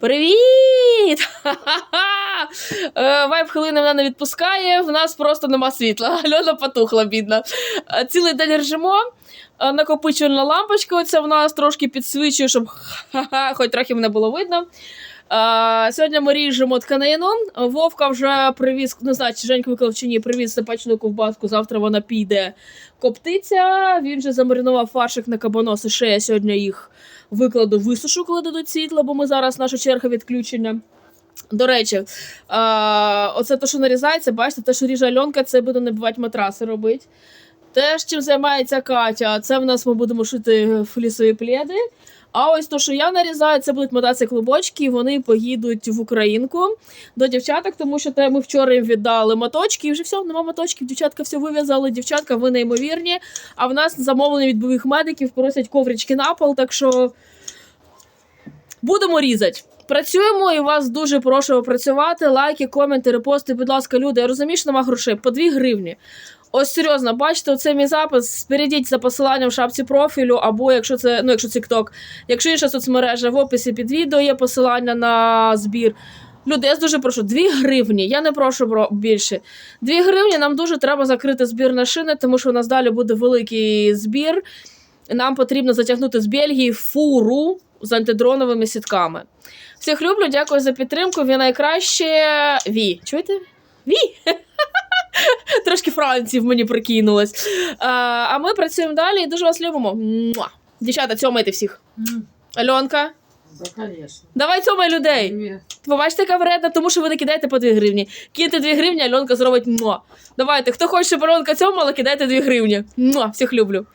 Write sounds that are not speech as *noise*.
Привіт! *laughs* Е, Вайб хвилини мене не відпускає, в нас просто нема світла. *laughs* Альона потухла, бідна. Е, Цілий день режимо. Е, Накопичувальна лампочка оця в нас трошки підсвічує, щоб хоч трохи мене було видно. Сьогодні ми ріжемо тканину. Вовка вже привіз, не знаю, чи Женька виклав чи ні, привіз запечену ковбаску. Завтра вона піде коптиться. Він же замаринував фаршик на кабанос, і ще я сьогодні їх викладу, висушу, коли дадуть світло, бо ми зараз наша черга відключення. До речі, а, оце те, що нарізається, бачите, те, що ріже Альонка, це буде набивати матраси робити. Те, чим займається Катя, це в нас ми будемо шити флісові пледи. А ось то, що я нарізаю, це будуть мотатися клубочки, і вони поїдуть в Українку до дівчаток, тому що те ми вчора їм віддали моточки, і вже все, нема моточків. Дівчатка все вив'язали. Дівчатка, ви неймовірні. А в нас замовлення від бойових медиків просять коврички на пол, так що будемо різати. Працюємо і вас дуже прошу працювати. Лайки, коменти, репости, будь ласка, люди. Я розумію, що нема грошей по 2 гривні. Ось серйозно, бачите, оце мій запис. Перейдіть за посиланням в шапці профілю, або якщо це, ну якщо TikTok, якщо інша соцмережа, в описі під відео є посилання на збір. Люди, я дуже прошу, 2 гривні. Я не прошу бро- більше. 2 гривні нам дуже треба закрити збір на шини, тому що у нас далі буде великий збір. Нам потрібно затягнути з Бельгії фуру з антидроновими сітками. Всіх люблю, дякую за підтримку. Ви найкраще. Ві. Чуєте? Ві? *laughs* Трошки Франції в мені прикинулось. А, ми працюємо далі і дуже вас любимо. Дівчата, цьомайте всіх. Альонка, Да, давай цьомай людей. Побачите, яка вредна, тому що ви не кидаєте по 2 гривні. Киньте 2 гривні, Альонка зробить муа. Давайте, хто хоче, щоб Альонка цьомала, кидайте 2 гривні. Муа. Всіх люблю.